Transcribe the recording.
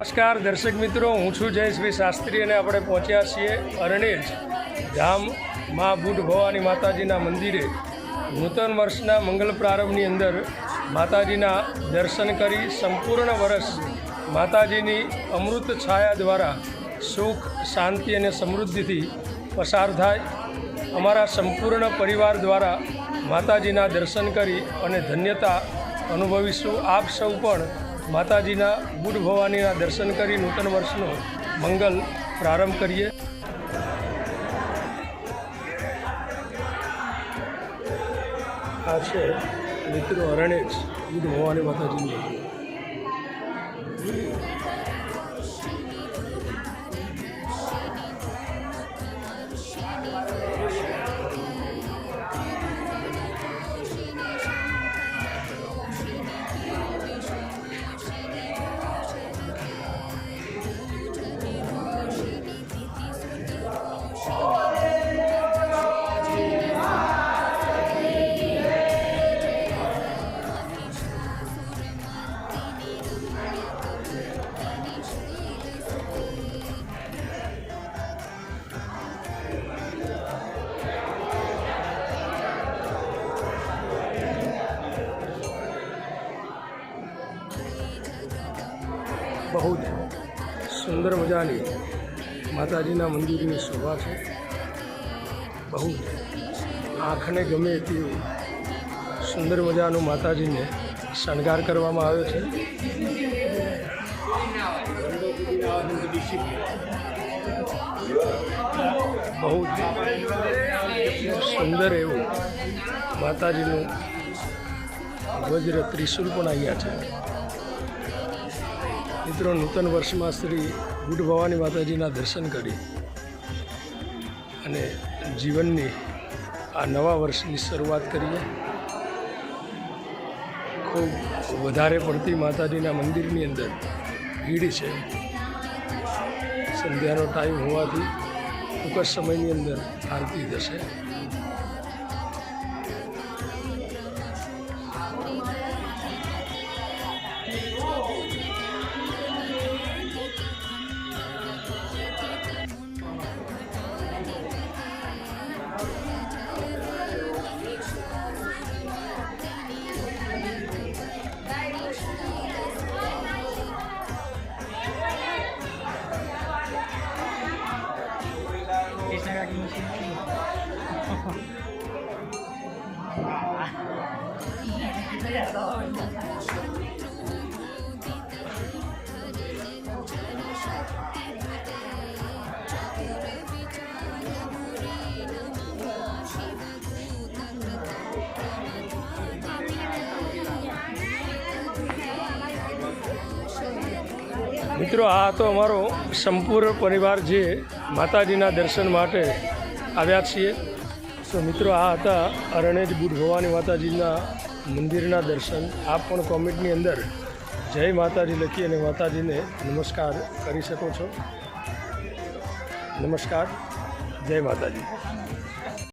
નમસ્કાર દર્શક મિત્રો, હું છું જયશ્રી શાસ્ત્રી અને આપણે પહોંચ્યા છીએ અરણેજ ધામ મા બુઢ ભવાની માતાજીના મંદિરે. નૂતન વર્ષના મંગલ પ્રારંભની અંદર માતાજીના દર્શન કરી સંપૂર્ણ વર્ષ માતાજીની અમૃત છાયા દ્વારા સુખ, શાંતિ અને સમૃદ્ધિથી પસાર થાય. અમારા સંપૂર્ણ પરિવાર દ્વારા માતાજીના દર્શન કરી અને ધન્યતા અનુભવીશું. આપ સૌ પણ માતાજીના બુઢ ભવાનીના દર્શન કરી નૂતન વર્ષનો મંગલ પ્રારંભ કરીએ. આ છે મિત્રો અરણેજ બુઢ ભવાની માતાજીનું. બહુ જ સુંદર મજાની માતાજીના મંદિરની શોભા છે. બહુ જ આંખને ગમે તેવું સુંદર મજાનું માતાજીને શણગાર કરવામાં આવ્યો છે. બહુ જ સુંદર એવું માતાજીનું વજ્ર ત્રિશુલ પણ અહીંયા છે. મિત્રો, નૂતન વર્ષમાં શ્રી બુઢ ભવાની માતાજીના દર્શન કરી અને જીવનની આ નવા વર્ષની શરૂઆત કરીએ. ખૂબ વધારે પડતી માતાજીના મંદિરની અંદર ભીડ છે. સંધ્યાનો ટાઈમ હોવાથી ટૂંક સમયની અંદર આરતી થશે. 가기 싫어. મિત્રો, આ તો અમારો સંપૂર્ણ પરિવાર જે માતાજીના દર્શન માટે આવ્યા છીએ. તો મિત્રો, આ હતા અરણેજ બુટ ભવાની માતાજીના મંદિરના દર્શન. આપ પણ કોમેન્ટની અંદર જય માતાજી લખી અને માતાજીને નમસ્કાર કરી શકો છો. નમસ્કાર. જય માતાજી.